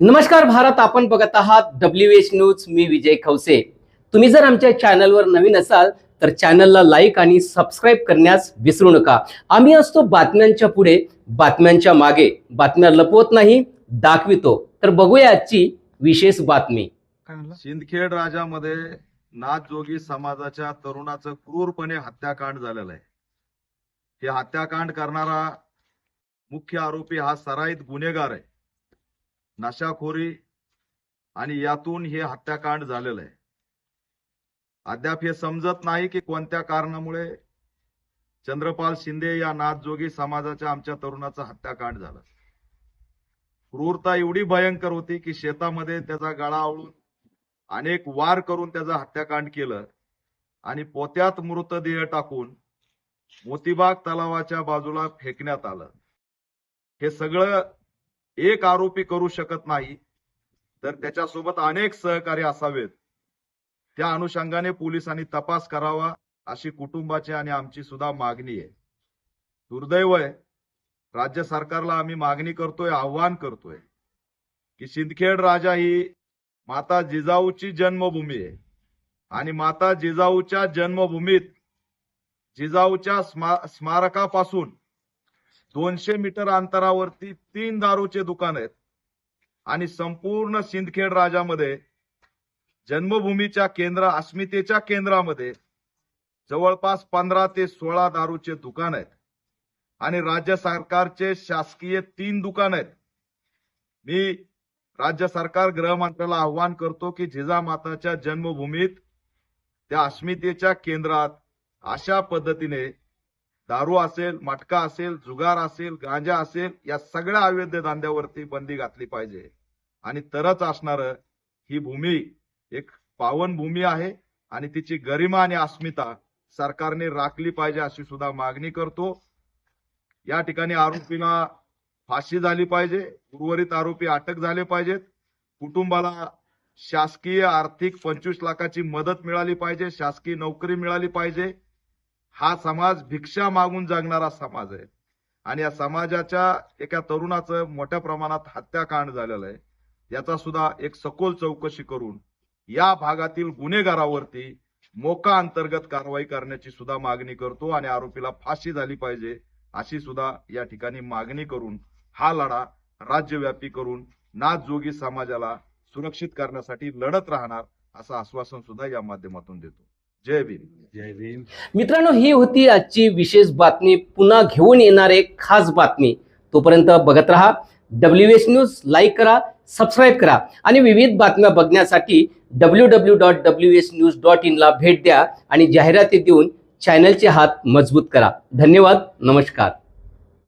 नमस्कार भारत. आपण बघत आहात डब्ल्यू एच न्यूज मी विजय खवसे. तुम्ही जर आमच्या चॅनलवर नवीन असाल तर चॅनलला लाईक आणि सबस्क्राईब करण्यास विसरू नका. आम्ही असतो बातम्यांच्या पुढे बातम्यांच्या मागे. बातम्या लपवत नाही दाखवितो. तर बघूया आजची विशेष बातमी. सिंदखेड राजामध्ये नाथजोगी समाजाच्या तरुणाचं क्रूरपणे हत्याकांड झालेलं आहे. हे हत्याकांड करणारा मुख्य आरोपी हा सराईत गुन्हेगार आहे. नशाखोरी आणि यातून हे हत्याकांड झालेलं आहे. अद्याप हे समजत नाही की कोणत्या कारणामुळे चंद्रपाल शिंदे या नाथजोगी समाजाच्या आमच्या तरुणाचं हत्याकांड झालं. क्रूरता एवढी भयंकर होती की शेतामध्ये त्याचा गळा आवळून अनेक वार करून त्याचं हत्याकांड केलं आणि पोत्यात मृतदेह टाकून मोतीबाग तलावाच्या बाजूला फेकण्यात आलं. हे सगळं एक आरोपी करू शकत नाही तर त्याच्यासोबत अनेक सहकारी असावेत. त्या अनुषंगाने पोलिसांनी तपास करावा अशी कुटुंबाची आणि आमची सुद्धा मागणी आहे. दुर्दैव आहे राज्य सरकारला आम्ही मागणी करतोय आव्हान करतोय की सिंदखेड राजा ही माता जिजाऊची जन्मभूमी आहे. आणि माता जिजाऊच्या जन्मभूमीत जिजाऊच्या स्मा स्मारकापासून दोनशे मीटर अंतरावरती तीन दारूचे दुकान आहेत. आणि संपूर्ण सिंदखेड राजामध्ये जन्मभूमीच्या केंद्र अस्मितेच्या केंद्रामध्ये जवळपास पंधरा ते सोळा दारूचे दुकान आहेत. आणि राज्य सरकारचे शासकीय तीन दुकान आहेत. मी राज्य सरकार गृहमंत्र्याला आव्हान करतो की जिजामाताच्या जन्मभूमीत त्या अस्मितेच्या केंद्रात अशा पद्धतीने दारू असेल मटका असेल जुगार असेल गांजा असेल या सगळ्या अवैध धंद्यावरती बंदी घातली पाहिजे. आणि तरच असणार ही भूमी एक पावन भूमी आहे आणि तिची गरिमा आणि अस्मिता सरकारने राखली पाहिजे अशी सुद्धा मागणी करतो. या ठिकाणी आरोपीला फाशी झाली पाहिजे उर्वरित आरोपी अटक झाले पाहिजेत. कुटुंबाला शासकीय आर्थिक पंचवीस लाखाची मदत मिळाली पाहिजे शासकीय नोकरी मिळाली पाहिजे. हा समाज भिक्षा मागून जगणारा समाज आहे. आणि या समाजाच्या एका तरुणाचं मोठ्या प्रमाणात हत्याकांड झालेलं आहे. याचा सुद्धा एक सखोल चौकशी करून या भागातील गुन्हेगारावरती मोका अंतर्गत कारवाई करण्याची सुद्धा मागणी करतो आणि आरोपीला फाशी झाली पाहिजे अशी सुद्धा या ठिकाणी मागणी करून हा लढा राज्यव्यापी करून नाथजोगी समाजाला सुरक्षित करण्यासाठी लढत राहणार असं आश्वासन सुद्धा या माध्यमातून देतो. जय भीम. जय भीम. मित्रांनो ही होती आजची विशेष बातमी. पुन्हा घेऊन येणार एक खास बातमी. तोपर्यंत बघत राहा. डब्ल्यू एच न्यूज लाईक करा सबस्क्राईब करा आणि विविध बातम्या बघण्यासाठी W W dot W H news dot इनला भेट द्या आणि जाहिराती देऊन चॅनलचे हात मजबूत करा. धन्यवाद. नमस्कार.